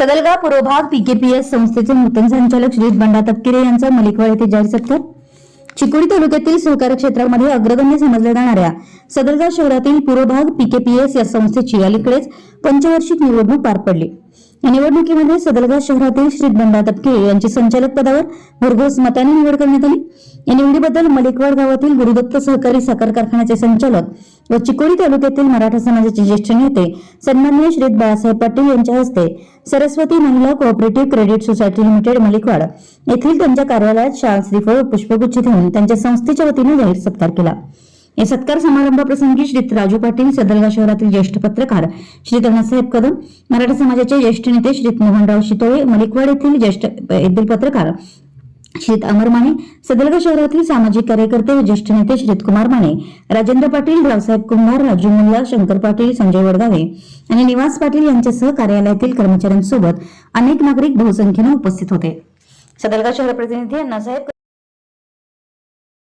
सदलगा पूर्वभाग पीकेपीएस संस्थेचे नूतन संचालक श्री बंडा तपकिरे यांचा मलिकवाड येथे जाहीर सत्कार चिकोडी तालुक्यातील सहकार क्षेत्रामध्ये अग्रगण्य समजल्या जाणाऱ्या सदरगा शहरातील पूर्वभाग पीकेपीएस या संस्थेची अलीकडेच पंचवार्षिक निवडणूक पार पडली. या निवडणुकीमध्ये सदलगा शहरातील श्री बंडा तपके यांची संचालक पदावर भरघोस मताने निवड करण्यात आली. या निवडीबद्दल मलिकवाड गावातील गुरुदत्त सहकारी साखर कारखान्याचे संचालक व चिकोडी तालुक्यातील मराठा समाजाचे ज्येष्ठ नेते सन्माननीय श्री बाळासाहेब पाटील यांच्या हस्ते Saraswati Mahila co-operative credit society limited Malikwad येथील त्यांच्या कार्यालयात शाल श्रीफळ पुष्पगुच्छ ठेवून त्यांच्या संस्थेच्या वतीने जाहीर सत्कार केला. या सत्कार समारंभाप्रसंगी श्री राजू पाटील सदरगा शहरातील ज्येष्ठ पत्रकार श्री अण्णासाहेब कदम मराठा समाजाचे ज्येष्ठ नेते श्री मोहनराव शितोळे मलिकवाड येथील ज्येष्ठ येथील पत्रकार श्रीत अमर माने सदलगा शहरातील सामाजिक कार्यकर्ते व ज्येष्ठ नेते श्रीत कुमार माने राजेंद्र पाटील रावसाहेब कुंभार राजू मुल्ला शंकर पाटील संजय वडगावे आणि निवास पाटील यांच्यासह कार्यालयातील कर्मचाऱ्यांसोबत अनेक नागरिक बहुसंख्येने उपस्थित होते. सदलगा शहर प्रतिनिधी अण्णासाहेब